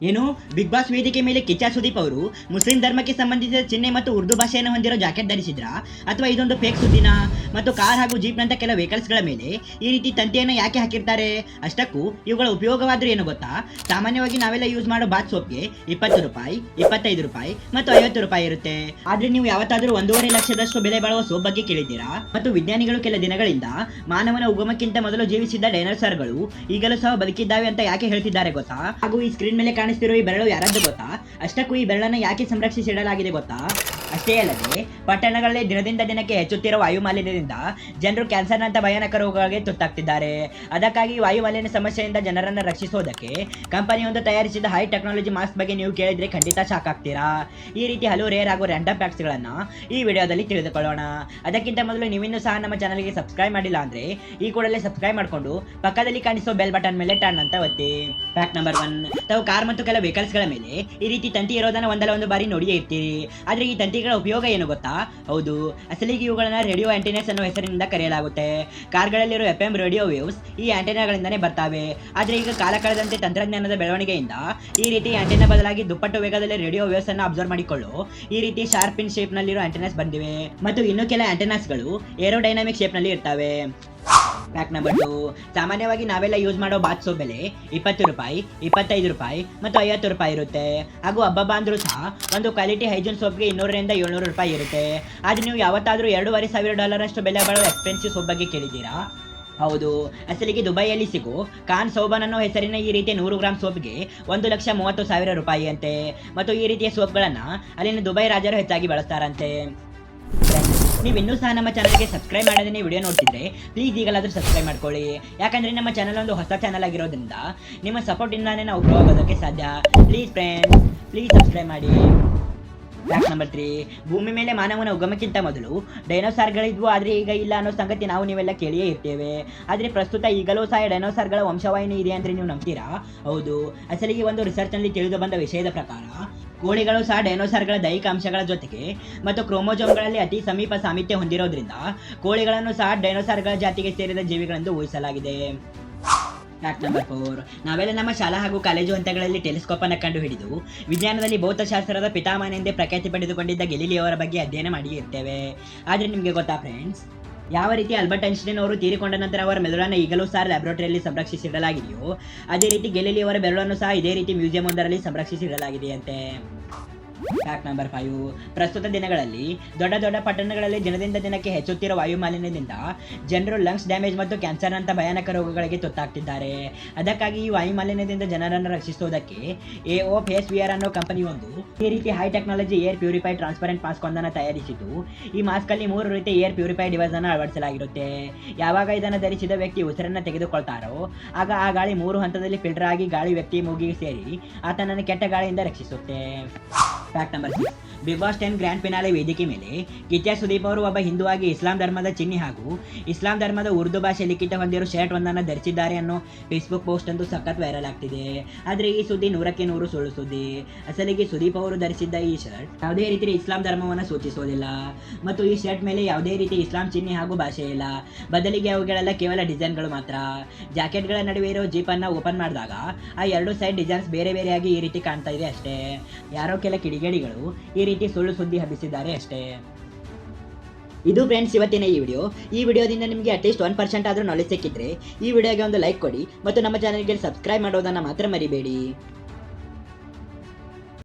ಏನು? Big boss ವೇದಿಕೆ ಮೇಲೆ ಕಿಚ್ಚಾ ಸುದೀಪ್ ಅವರು ಮುಸ್ಲಿಂ ಧರ್ಮಕ್ಕೆ ಸಂಬಂಧಿಸಿದ ಚಿಹ್ನೆ ಮತ್ತು ಉರ್ದು ಭಾಷೆಯನ್ನು ಹೊಂದಿರೋ ಜಾಕೆಟ್ ಧರಿಸಿದ್ರಾ? ಅಥವಾ ಇದೊಂದು ಫೇಕ್ ಸುದ್ದಿನ? ಮತ್ತು ಕಾರ್ ಹಾಗೂ ಜೀಪ್ನಂತ ಕೆಲ ವೆಹಿಕಲ್ಸ್ಗಳ ಮೇಲೆ ಈ ರೀತಿ ತಂತಿಯನ್ನು ಯಾಕೆ ಹಾಕಿರ್ತಾರೆ? ಅಷ್ಟಕ್ಕೂ ಇವುಗಳ ಉಪಯೋಗವಾದ್ರೂ ಏನು ಗೊತ್ತಾ? ಸಾಮಾನ್ಯವಾಗಿ ನಾವೆಲ್ಲ ಯೂಸ್ ಮಾಡೋ ಬಾತ್ ಸೋಪ್ಗೆ ಇಪ್ಪತ್ತು ರೂಪಾಯಿ, ಇಪ್ಪತ್ತೈದು ರೂಪಾಯಿ ಮತ್ತು ಐವತ್ತು ರೂಪಾಯಿ ಇರುತ್ತೆ. ಆದ್ರೆ ನೀವು ಯಾವತ್ತಾದ್ರೂ ಒಂದೂವರೆ ಲಕ್ಷದಷ್ಟು ಬೆಲೆ ಬಾಳುವ ಸೋಪ್ ಬಗ್ಗೆ ಕೇಳಿದ್ದೀರಾ? ಮತ್ತು ವಿಜ್ಞಾನಿಗಳು ಕೆಲ ದಿನಗಳಿಂದ ಮಾನವನ ಉಗಮಕ್ಕಿಂತ ಮೊದಲು ಜೀವಿಸಿದ್ದ ಡೈನೋಸಾರ್ಗಳು ಈಗಲೂ ಸಹ ಬದುಕಿದ್ದಾವೆ ಅಂತ ಯಾಕೆ ಹೇಳ್ತಿದ್ದಾರೆ ಗೊತ್ತಾ? ಹಾಗೂ ಈ ಸ್ಕ್ರೀನ್ ಮೇಲೆ ಕಾಣಿಸ್ತಿರೋ ಈ ಬೆರಳು ಯಾರದ್ದು ಗೊತ್ತಾ? ಅಷ್ಟಕ್ಕೂ ಈ ಬೆರಳನ್ನ ಯಾಕೆ ಸಂರಕ್ಷಿಸಿಡಲಾಗಿದೆ ಗೊತ್ತಾ? ಅಷ್ಟೇ ಅಲ್ಲದೆ, ಪಟ್ಟಣಗಳಲ್ಲಿ ದಿನದಿಂದ ದಿನಕ್ಕೆ ಹೆಚ್ಚುತ್ತಿರುವ ವಾಯು ಮಾಲಿನ್ಯದಿಂದ ಜನರು ಕ್ಯಾನ್ಸರ್ನಂತ ಭಯಾನಕ ರೋಗಗಳಿಗೆ ತುತ್ತಾಗ್ತಿದ್ದಾರೆ. ಅದಕ್ಕಾಗಿ ವಾಯು ಮಾಲಿನ್ಯ ಸಮಸ್ಯೆಯಿಂದ ಜನರನ್ನು ರಕ್ಷಿಸೋದಕ್ಕೆ ಕಂಪನಿಯೊಂದು ತಯಾರಿಸಿದ ಹೈ ಟೆಕ್ನಾಲಜಿ ಮಾಸ್ಕ್ ಬಗ್ಗೆ ನೀವು ಕೇಳಿದ್ರೆ ಖಂಡಿತ ಶಾಕ್ ಆಗ್ತೀರಾ ಈ ರೀತಿ ಹಲವು ರೇರ್ ಹಾಗೂ ರ್ಯಾಂಡಮ್ ಫ್ಯಾಕ್ಟ್ಸ್ಗಳನ್ನು ಈ ವಿಡಿಯೋದಲ್ಲಿ ತಿಳಿದುಕೊಳ್ಳೋಣ. ಅದಕ್ಕಿಂತ ಮೊದಲು ನೀವಿನ್ನೂ ಸಹ ನಮ್ಮ ಚಾನಲ್ಗೆ ಸಬ್ಸ್ಕ್ರೈಬ್ ಮಾಡಿಲ್ಲ ಅಂದ್ರೆ ಈ ಕೂಡಲೇ ಸಬ್ಸ್ಕ್ರೈಬ್ ಮಾಡಿಕೊಂಡು ಪಕ್ಕದಲ್ಲಿ ಕಾಣಿಸೋ ಬೆಲ್ ಬಟನ್ ಮೇಲೆ ಟರ್ನ್ ಅಂತ ಒತ್ತಿ. ಫ್ಯಾಕ್ಟ್ ನಂಬರ್ ಒನ್ ತಾವು ಕಾರ್ ಮತ್ತು ಕೆಲ ವೆಹಿಕಲ್ಸ್ಗಳ ಮೇಲೆ ಈ ರೀತಿ ತಂತಿ ಇರೋದನ್ನ ಒಂದಲ್ಲ ಒಂದು ಬಾರಿ ನೋಡಿಯೇ ಇರ್ತೀರಿ. ಆದ್ರೆ ಈ ತಂತಿಗಳ ಉಪಯೋಗ ಏನು ಗೊತ್ತಾ? ಹೌದು, ಅಸಲಿಗೆ ಇವುಗಳನ್ನ ರೇಡಿಯೋ ಆಂಟಿನಸ್ ಅನ್ನೋ ಹೆಸರಿನಿಂದ ಕರೆಯಲಾಗುತ್ತೆ. ಕಾರ್ಗಳಲ್ಲಿರೋ ಎಫ್ ಎಂ ರೇಡಿಯೋ ವೇವ್ಸ್ ಈ ಆಂಟೆನಾಗಳಿಂದನೇ ಬರ್ತಾವೆ. ಆದ್ರೆ ಈಗ ಕಾಲ ಕಳೆದಂತೆ ತಂತ್ರಜ್ಞಾನದ ಬೆಳವಣಿಗೆಯಿಂದ ಈ ರೀತಿ ಆಂಟೆನಾ ಬದಲಾಗಿ ದುಪ್ಪಟ್ಟು ವೇಗದಲ್ಲಿ ರೇಡಿಯೋ ವೇವ್ಸ್ ಅನ್ನು ಅಬ್ಸರ್ವ್ ಮಾಡಿಕೊಳ್ಳು ಈ ರೀತಿ ಶಾರ್ಪ್ ಇನ್ ಶೇಪ್ ನಲ್ಲಿರೋ ಆಂಟೆನಾಸ್ ಬಂದಿವೆ. ಮತ್ತು ಇನ್ನು ಕೆಲ ಆಂಟೆನಾಸ್ಗಳು ಏರೋಡೈನಾಮಿಕ್ ಶೇಪ್ನಲ್ಲಿ ಇರ್ತವೆ. ಪ್ಯಾಕ್ ನಂಬರ್ ಟು ಸಾಮಾನ್ಯವಾಗಿ ನಾವೆಲ್ಲ ಯೂಸ್ ಮಾಡೋ ಬಾತ್ ಸೋಪ್ ಬೆಲೆ ಇಪ್ಪತ್ತು ರೂಪಾಯಿ, ಇಪ್ಪತ್ತೈದು ರೂಪಾಯಿ ಮತ್ತು ಐವತ್ತು ರೂಪಾಯಿ ಇರುತ್ತೆ. ಹಾಗೂ ಹಬ್ಬ ಅಂದ್ರೂ ಸಹ ಒಂದು ಕ್ವಾಲಿಟಿ ಹೈಜೀನ್ ಸೋಪ್ಗೆ ಇನ್ನೂರರಿಂದ ಏಳ್ನೂರು ರೂಪಾಯಿ ಇರುತ್ತೆ. ಆದರೆ ನೀವು ಯಾವತ್ತಾದರೂ ಎರಡೂವರೆ ಸಾವಿರ ಡಾಲರ್ ಅಷ್ಟು ಬೆಲೆ ಬಾಳೋ ಎಕ್ಸ್ಪೆನ್ಸಿವ್ ಸೋಪ್ ಬಗ್ಗೆ ಕೇಳಿದ್ದೀರಾ? ಹೌದು. ಅಸಲಿಗೆ ದುಬೈಯಲ್ಲಿ ಸಿಗೋ ಖಾನ್ ಸೋಬನ್ ಅನ್ನೋ ಹೆಸರಿನ ಈ ರೀತಿಯ ನೂರು ಗ್ರಾಮ್ ಸೋಪ್ಗೆ ಒಂದು ಲಕ್ಷ ಮೂವತ್ತು ಸಾವಿರ ರೂಪಾಯಿ ಅಂತೆ ಮತ್ತು ಈ ರೀತಿಯ ಸೋಪ್ಗಳನ್ನು ಅಲ್ಲಿನ ದುಬೈ ರಾಜರು ಹೆಚ್ಚಾಗಿ ಬಳಸ್ತಾರಂತೆ. ನೀವು ಇನ್ನೂ ಸಹ ನಮ್ಮ ಚಾನಲ್ಗೆ ಸಬ್ಸ್ಕ್ರೈಬ್ ಮಾಡದೇ ವಿಡಿಯೋ ನೋಡ್ತಿದ್ರೆ ಪ್ಲೀಸ್ ಈಗಲಾದರೂ ಸಬ್ಸ್ಕ್ರೈಬ್ ಮಾಡ್ಕೊಳ್ಳಿ. ಯಾಕಂದ್ರೆ ನಮ್ಮ ಚಾನಲ್ ಒಂದು ಹೊಸ ಚಾನಲ್ ಆಗಿರೋದ್ರಿಂದ ನಿಮ್ಮ ಸಪೋರ್ಟ್ ಇಂದಾನೆ ನಾವು ಗ್ರೋ ಆಗೋದಕ್ಕೆ ಸಾಧ್ಯ. ಪ್ಲೀಸ್ ಫ್ರೆಂಡ್ಸ್ ಪ್ಲೀಸ್ ಸಬ್ಸ್ಕ್ರೈಬ್ ಮಾಡಿ. ಫ್ಯಾಕ್ಟ್ ನಂಬರ್ ತ್ರೀ ಭೂಮಿ ಮೇಲೆ ಮಾನವನ ಉಗಮಕ್ಕಿಂತ ಮೊದಲು ಡೈನೋಸಾರ್ಗಳಿದ್ವು ಆದರೆ ಈಗ ಇಲ್ಲ ಅನ್ನೋ ಸಂಗತಿ ನಾವು ನೀವೆಲ್ಲ ಕೇಳಿಯೇ ಇರ್ತೇವೆ. ಆದರೆ ಪ್ರಸ್ತುತ ಈಗಲೂ ಸಹ ಡೈನೋಸಾರ್ಗಳ ವಂಶವಾಹಿನಿ ಇದೆ ಅಂದರೆ ನೀವು ನಂಬ್ತೀರಾ? ಹೌದು. ಅಸಲಿಗೆ ಒಂದು ರಿಸರ್ಚ್ನಲ್ಲಿ ತಿಳಿದು ಬಂದ ವಿಷಯದ ಪ್ರಕಾರ ಕೋಳಿಗಳು ಸಹ ಡೈನೋಸಾರ್ಗಳ ದೈಹಿಕ ಅಂಶಗಳ ಜೊತೆಗೆ ಮತ್ತು ಕ್ರೋಮೋಜೋಮ್ಗಳಲ್ಲಿ ಅತಿ ಸಮೀಪ ಸಾಮೀಪ್ಯ ಹೊಂದಿರೋದ್ರಿಂದ ಕೋಳಿಗಳನ್ನು ಸಹ ಡೈನೋಸಾರ್ಗಳ ಜಾತಿಗೆ ಸೇರಿದ ಜೀವಿಗಳೆಂದು ಊಹಿಸಲಾಗಿದೆ. ಫ್ಯಾಕ್ಟ್ ನಂಬರ್ ಫೋರ್ ನಾವೆಲ್ಲ ನಮ್ಮ ಶಾಲಾ ಹಾಗೂ ಕಾಲೇಜು ಹಂತಗಳಲ್ಲಿ ಟೆಲಿಸ್ಕೋಪ್ ಅನ್ನು ಕಂಡು ಹಿಡಿದು ವಿಜ್ಞಾನದಲ್ಲಿ ಭೌತಶಾಸ್ತ್ರದ ಪಿತಾಮಹನೆಂದೇ ಪ್ರಖ್ಯಾತಿ ಪಡೆದುಕೊಂಡಿದ್ದ ಗೆಲಿಲಿಯವರ ಬಗ್ಗೆ ಅಧ್ಯಯನ ಮಾಡಿ ಇರ್ತೇವೆ. ಆದರೆ ನಿಮಗೆ ಗೊತ್ತಾ ಫ್ರೆಂಡ್ಸ್ ಯಾವ ರೀತಿ ಆಲ್ಬರ್ಟ್ ಐನ್ಸ್ಟೈನ್ ಅವರು ತೀರಿಕೊಂಡ ನಂತರ ಅವರ ಮೆದುಳನ್ನು ಈಗಲೂ ಸಹ ಲ್ಯಾಬ್ರೋಟರಿಯಲ್ಲಿ ಸಂರಕ್ಷಿಸಿಡಲಾಗಿದೆಯೋ, ಅದೇ ರೀತಿ ಗೆಲಿಲಿ ಅವರ ಬೆರಳನ್ನು ಸಹ ಇದೇ ರೀತಿ ಮ್ಯೂಸಿಯಂ ಒಂದರಲ್ಲಿ ಸಂರಕ್ಷಿಸಿಡಲಾಗಿದೆಯಂತೆ. ಫ್ಯಾಕ್ಟ್ ನಂಬರ್ ಫೈವ್ ಪ್ರಸ್ತುತ ದಿನಗಳಲ್ಲಿ ದೊಡ್ಡ ದೊಡ್ಡ ಪಟ್ಟಣಗಳಲ್ಲಿ ದಿನದಿಂದ ದಿನಕ್ಕೆ ಹೆಚ್ಚುತ್ತಿರುವ ವಾಯುಮಾಲಿನ್ಯದಿಂದ ಜನರು ಲಂಗ್ಸ್ ಡ್ಯಾಮೇಜ್ ಮತ್ತು ಕ್ಯಾನ್ಸರ್ ಅಂತ ಭಯಾನಕ ರೋಗಗಳಿಗೆ ತುತ್ತಾಗ್ತಿದ್ದಾರೆ. ಅದಕ್ಕಾಗಿ ಈ ವಾಯುಮಾಲಿನ್ಯದಿಂದ ಜನರನ್ನು ರಕ್ಷಿಸುವುದಕ್ಕೆ ಎ ಓ ಫೇಸ್ ವಿಯರ್ ಅನ್ನೋ ಕಂಪನಿ ಒಂದು ಈ ರೀತಿ high technology air purify transparent mask ಒಂದನ್ನು ತಯಾರಿಸಿದ್ದು, ಈ ಮಾಸ್ಕ್ ಅಲ್ಲಿ ಮೂರು ರೀತಿ ಏರ್ ಪ್ಯೂರಿಫೈ ಡಿವೈಸ್ ಅನ್ನು ಅಳವಡಿಸಲಾಗಿರುತ್ತೆ. ಯಾವಾಗ ಇದನ್ನು ಧರಿಸಿದ ವ್ಯಕ್ತಿ ಉಸಿರನ್ನು ತೆಗೆದುಕೊಳ್ತಾರೋ, ಆಗ ಆ ಗಾಳಿ ಮೂರು ಹಂತದಲ್ಲಿ ಫಿಲ್ಟರ್ ಆಗಿ ಗಾಳಿ ವ್ಯಕ್ತಿ ಮೂಗಿಗೆ ಸೇರಿ ಆತನನ್ನು ಕೆಟ್ಟ ಗಾಳಿಯಿಂದ ರಕ್ಷಿಸುತ್ತೆ. Fact number six Bigg Boss ten grand finale ವೇದಿಕೆ ಮೇಲೆ ಕಿತ್ಯಾ ಸುದೀಪ್ ಅವರು ಒಬ್ಬ ಹಿಂದುವಾಗಿ ಇಸ್ಲಾಂ ಧರ್ಮದ ಚಿಹ್ನೆ ಹಾಗೂ ಇಸ್ಲಾಂ ಧರ್ಮದ ಉರ್ದು ಭಾಷೆ ಲಿಖಿತ ಹೊಂದಿರೋ ಶರ್ಟ್ ಒಂದನ್ನು ಧರಿಸಿದ್ದಾರೆ ಅನ್ನೋ ಫೇಸ್ಬುಕ್ ಪೋಸ್ಟ್ ಅಂತೂ ಸಖತ್ ವೈರಲ್ ಆಗ್ತಿದೆ. ಆದರೆ ಈ ಸುದ್ದಿ ನೂರಕ್ಕೆ ನೂರು ಸುಳ್ಳು ಸುದ್ದಿ. ಅಸಲಿಗೆ ಸುದೀಪ್ ಅವರು ಧರಿಸಿದ್ದ ಈ ಶರ್ಟ್ ಯಾವುದೇ ರೀತಿ ಇಸ್ಲಾಂ ಧರ್ಮವನ್ನು ಸೂಚಿಸೋದಿಲ್ಲ. ಮತ್ತು ಈ ಶರ್ಟ್ ಮೇಲೆ ಯಾವುದೇ ರೀತಿ ಇಸ್ಲಾಂ ಚಿಹ್ನೆ ಹಾಗೂ ಭಾಷೆ ಇಲ್ಲ. ಬದಲಿಗೆ ಅವುಗಳೆಲ್ಲ ಕೇವಲ ಡಿಸೈನ್ಗಳು ಮಾತ್ರ. ಜಾಕೆಟ್ಗಳ ನಡುವೆ ಇರೋ ಜೀಪನ್ನು ಓಪನ್ ಮಾಡಿದಾಗ ಆ ಎರಡು ಸೈಡ್ ಡಿಸೈನ್ಸ್ ಬೇರೆ ಬೇರೆಯಾಗಿ ಈ ರೀತಿ ಕಾಣ್ತಾ ಇದೆ ಅಷ್ಟೇ. ಯಾರೋ ಕೆಲ ಕಿಡಿಗೇಡಿಗಳು ಈ ರೀತಿ ಸುಳ್ಳು ಸುದ್ದಿ ಹಬ್ಬಿಸಿದ್ದಾರೆ ಅಷ್ಟೇ. ಇದು ಫ್ರೆಂಡ್ಸ್ ಇವತ್ತಿನ ಈ ವಿಡಿಯೋ ಈ ವಿಡಿಯೋದಿಂದ ನಿಮಗೆ ಅಟ್ಲೀಸ್ಟ್ ಒನ್ ಪರ್ಸೆಂಟ್ ಆದರೂ ನಾಲೆಜ್ ಸಿಕ್ಕಿದ್ರೆ ಈ ವಿಡಿಯೋಗೆ ಒಂದು ಲೈಕ್ ಕೊಡಿ ಮತ್ತು ನಮ್ಮ ಚಾನಲ್ಗೆ ಸಬ್ಸ್ಕ್ರೈಬ್ ಮಾಡೋದನ್ನು ಮಾತ್ರ ಮರಿಬೇಡಿ.